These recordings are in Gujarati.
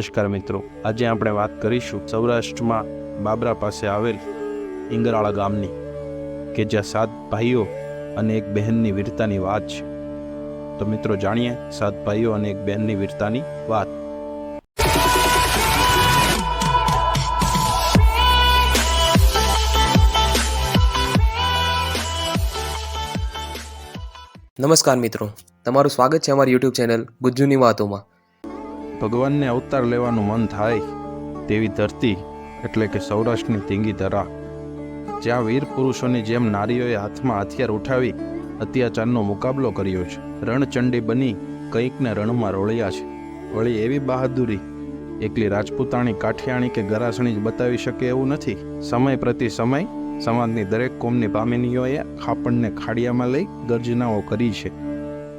નમસ્કાર મિત્રો. આજે આપણે વાત કરીશું સૌરાષ્ટ્રમાં બાબરા પાસે આવેલ ઇંગરાળા ગામની, કે જ્યાં સાત ભાઈઓ અને એક બહેનની વીરતાની વાત છે. તો મિત્રો જાણીએ સાત ભાઈઓ અને એક બહેનની વીરતાની વાત. નમસ્કાર મિત્રો. તમારું સ્વાગત છે અમારી યુટ્યુબ ચેનલ ગુજ્જુની વાતોમાં. ભગવાનને અવતાર લેવાનું મન થાય તેવી ધરતી એટલે કે સૌરાષ્ટ્રની તીંગી ધરા. જ્યાં વીર પુરુષોની જેમ નારીઓએ હાથમાં હથિયાર ઉઠાવી અત્યાચારનો મુકાબલો કર્યો છે. રણચંડી બની કંઈકને રણમાં રોળ્યા છે. વળી એવી બહાદુરી એકલી રાજપૂતાણી કાઠિયાણી કે ગરાસણી જ બતાવી શકે એવું નથી. સમય પ્રતિ સમય સમાજની દરેક કોમની પામિનીઓએ ખાપણને ખાડિયામાં લઈ ગર્જનાઓ કરી છે.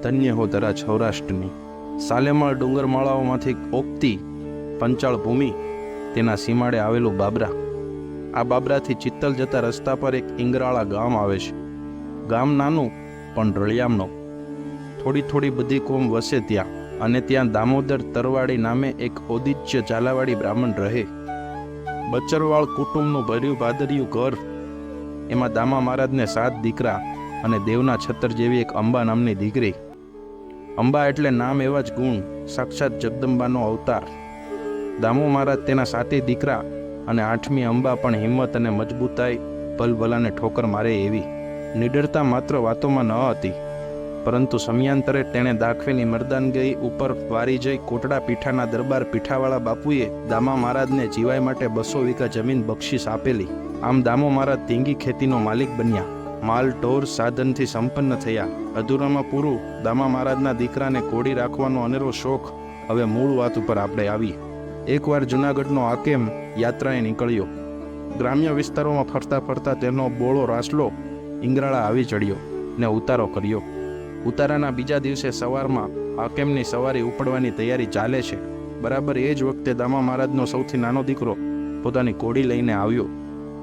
ધન્ય હો ધરા સૌરાષ્ટ્રની. સાલેમાળ ડુંગરમાળાઓમાંથી ઓગતી પંચાળ ભૂમિ તેના સીમાડે આવેલું બાબરા. આ બાબરાથી ચિત્તલ જતા રસ્તા પર એક ઇંગરાળા ગામ આવે છે. ગામ નાનું, પણ રળિયામનો થોડી થોડી બધી કોમ વસે ત્યાં અને ત્યાં દામોદર તરવાડી નામે એક ઔદિત્ય ઝાલાવાડી બ્રાહ્મણ રહે. બચરવાળ કુટુંબનું ભર્યું ભાદર્યું ઘર. એમાં દામા મહારાજને સાત દીકરા અને દેવના છત્તર જેવી એક અંબા નામની દીકરી. અંબા એટલે નામ એવા જ ગુણ, સાક્ષાત જગદંબાનો અવતાર. દામો મહારાજ તેના સાતે દીકરા અને આઠમી અંબા પણ હિંમત અને મજબૂતાઈ, ભલભલાને ઠોકર મારે એવી. નિડરતા માત્ર વાતોમાં ન હતી, પરંતુ સમયાંતરે તેણે દાખવેલી મરદાનગી ઉપર વારી જઈ કોટડા પીઠાના દરબાર પીઠાવાળા બાપુએ દામા મહારાજને જીવાય માટે બસો વીઘા જમીન બક્ષિસ આપેલી. આમ દામો મહારાજ ધીંગી ખેતીનો માલિક બન્યા. માલ ઢોર સાધનથી સંપન્ન થયા. અધૂરામાં પૂરું, દામા મહારાજના દીકરાને કોડી રાખવાનો અનેરો શોખ. હવે મૂળ વાત ઉપર આપણે આવી એકવાર જુનાગઢનો આકેમ યાત્રાએ નીકળ્યો. ગ્રામ્ય વિસ્તારોમાં ફરતા ફરતા તેનો બોળો રાસલો ઇંગરાળા આવી ચડ્યો ને ઉતારો કર્યો. ઉતારાના બીજા દિવસે સવારમાં આકેમની સવારી ઉપડવાની તૈયારી ચાલે છે. બરાબર એ જ વખતે દામા મહારાજનો સૌથી નાનો દીકરો પોતાની કોડી લઈને આવ્યો.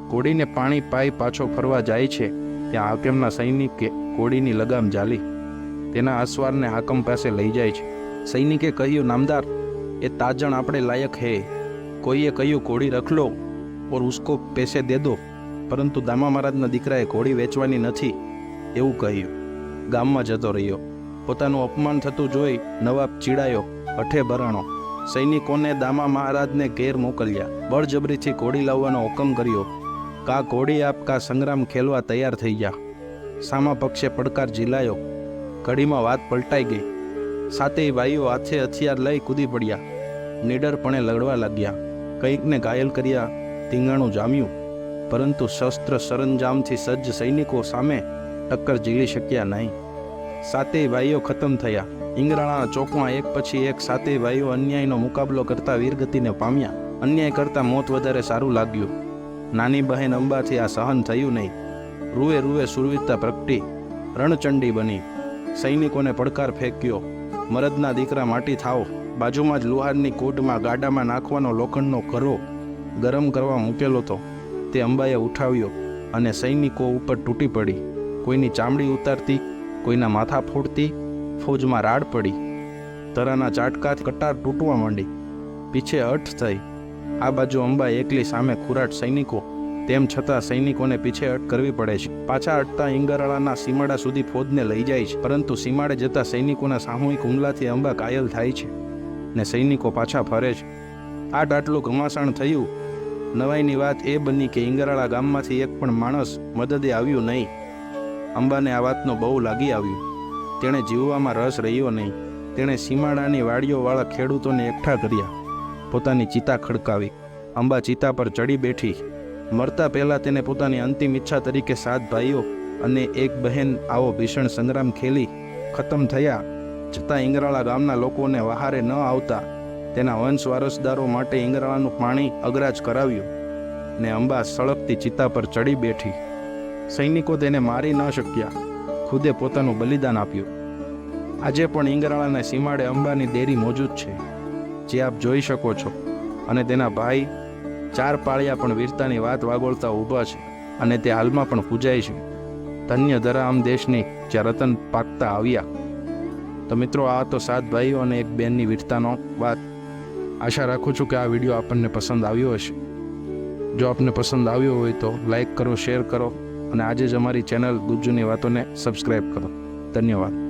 કોડીને પાણી પાઈ પાછો ફરવા જાય છે. ત્યાં હાકેમના સૈનિકે કોડીની લગામ જાલી તેના અસવારને હાકમ પાસે લઈ જાય છે. સૈનિકે કહ્યું, નામદાર, એ તાજણ આપણે લાયક હે. કોઈએ કહ્યું, કોડી રખ લો ઓર ઉસકો પૈસે દે દો. પરંતુ દામા મહારાજના દીકરાએ કોડી વેચવાની નથી એવું કહ્યું. ગામમાં જતો રહ્યો. પોતાનું અપમાન થતું જોઈ નવાબ ચીડાયો, અઠે ભરાણો. સૈનિકોને દામા મહારાજને ઘેર મોકલ્યા. બળજબરીથી કોડી લાવવાનો હુકમ કર્યો. કા ઘોડી આપ કા સંગ્રામ ખેલવા તૈયાર થઈ ગયા સામા પક્ષે પડકાર ઝીલાયો ઘડીમાં વાત પલટાઈ ગઈ સાતેય ભાઈઓ હાથે હથિયાર લઈ કૂદી પડ્યા નિડરપણે લડવા લાગ્યા કંઈકને ઘાયલ કર્યા ધીંગાણું જામ્યું પરંતુ શસ્ત્ર સરંજામથી સજ્જ સૈનિકો સામે ટક્કર ઝીલી શક્યા નહીં સાતેય ભાઈઓ ખતમ થયા ઇંગરાળાના ચોકમાં એક પછી એક સાતેય ભાઈઓ અન્યાયનો મુકાબલો કરતા વીરગતિને પામ્યા। અન્યાય કરતાં મોત વધારે સારું લાગ્યું। નાની બહેન અંબાથી આ સહન થયું નહીં. રૂએ રૂએ સુરવીરતા પ્રગટી. રણચંડી બની. સૈનિકોને પડકાર ફેંક્યો. મરદના દીકરા માટી થાવ બાજુમાં જ લુહારની કોટમાં ગાડામાં નાખવાનો લોખંડનો ઘરો ગરમ કરવા મૂકેલો હતો. તે અંબાએ ઉઠાવ્યો અને સૈનિકો ઉપર તૂટી પડી. કોઈની ચામડી ઉતારતી, કોઈના માથા ફોડતી, ફૌજમાં રાડ પડી. તરાના ચાટકાથી કટાર તૂટવા માંડી. પીછે અઠ થઈ. આ બાજુ અંબા એકલી સામે ખુરાટ સૈનિકો, તેમ છતાં સૈનિકોને પીછે અટ કરવી પડે છે. પાછા અટતા ઇંગરાળાના સીમાડા સુધી ફોજને લઈ જાય છે, પરંતુ સીમાડે જતા સૈનિકોના સામૂહિક હુમલાથી અંબા કાયલ થાય છે ને સૈનિકો પાછા ફરે છે. આ ડાટલું ઘમાસાણ થયું. નવાઈની વાત એ બની કે ઇંગરાળા ગામમાંથી એક પણ માણસ મદદે આવ્યું નહીં. અંબાને આ વાતનો બહુ લાગી આવ્યું. તેણે જીવવામાં રસ રહ્યો નહીં. તેણે સીમાડાની વાડીઓવાળા ખેડૂતોને એકઠા કર્યા. પોતાની ચિતા ખડકાવી. અંબા ચિતા પર ચડી બેઠી. મરતા પહેલાં તેને પોતાની અંતિમ ઈચ્છા તરીકે સાત ભાઈઓ અને એક બહેન આવો ભીષણ સંગ્રામ ખેલી ખતમ થયા. છતાં ઇંગરાળા ગામના લોકોને વહારે ન આવતા તેના વંશ વારસદારો માટે ઇંગરાળાનું પાણી અગરાજ કરાવ્યું ને અંબા સળગતી ચિતા પર ચડી બેઠી. સૈનિકો તેને મારી ન શક્યા. ખુદે પોતાનું બલિદાન આપ્યું. આજે પણ ઇંગરાળાના સીમાડે અંબાની દેરી મોજૂદ છે. જે આપ જોઈ શકો છો. અને તેના ભાઈ ચાર પાળિયા પણ વીરતાની વાત વાગોળતા ઊભા છે અને તે હાલમાં પણ પૂજાય છે. ધન્ય ધરા આમ દેશની જ્યાં રતન પાકતા આવ્યા. તો મિત્રો, આ તો સાત ભાઈઓ અને એક બેનની વીરતાનો વાત. આશા રાખું છું કે આ વીડિયો આપણને પસંદ આવ્યો હશે. જો આપને પસંદ આવ્યો હોય તો લાઈક કરો, શેર કરો અને આજે જ અમારી ચેનલ ગુજ્જુની વાતોને સબસ્ક્રાઈબ કરો. ધન્યવાદ.